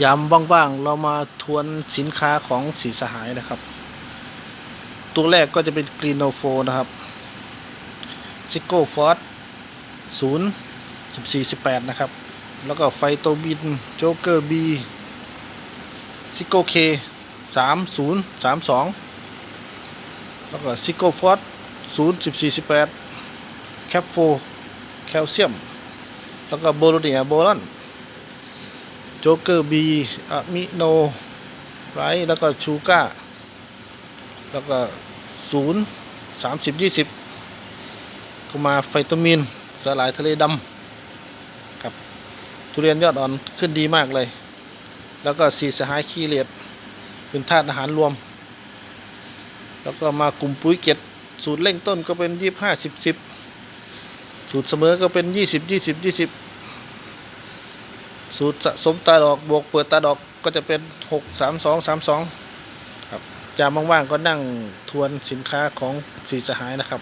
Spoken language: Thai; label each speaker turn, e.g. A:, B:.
A: ยามว่างๆ เรามาทวนสินค้าของสีสหายนะครับ ตัวแรกก็จะเป็นกรีโนโฟนะครับซิโก้ฟอสศูนย์สิบสี่สิบแปดนะครับ แล้วก็ไฟโตบินโจเกอร์บีซิโก้เคสามศูนย์สามสองแล้วก็ซิโก้ฟอสศูนย์สิบสี่สิบแปดแคปโฟแคลเซียม แล้วก็โบโลเนียโบลอน โจ๊กเกอร์บีอะมิโนไรแล้วก็ชูก้า แล้วก็ศูนย์สามสิบยี่สิบก็มาไฟตามินสลายทะเลดำครับทุเรียนยอดอ่อนขึ้นดีมากเลย แล้วก็สีสหายคีเลียดเป็นธาตุอาหารรวม แล้วก็มากลุ่มปุ๋ยเก็ดสูตรเร่งต้นก็เป็นยี่ห้าสิบสิบสูตรเสมอก็เป็นยี่สิบยี่สิบยี่สิบ สูตรสะสมตาดอกบวกเปิดตาดอกก็จะเป็น 6 3 2 3 2 ครับจามว่างๆก็นั่งทวนสินค้าของสีสหายนะครับ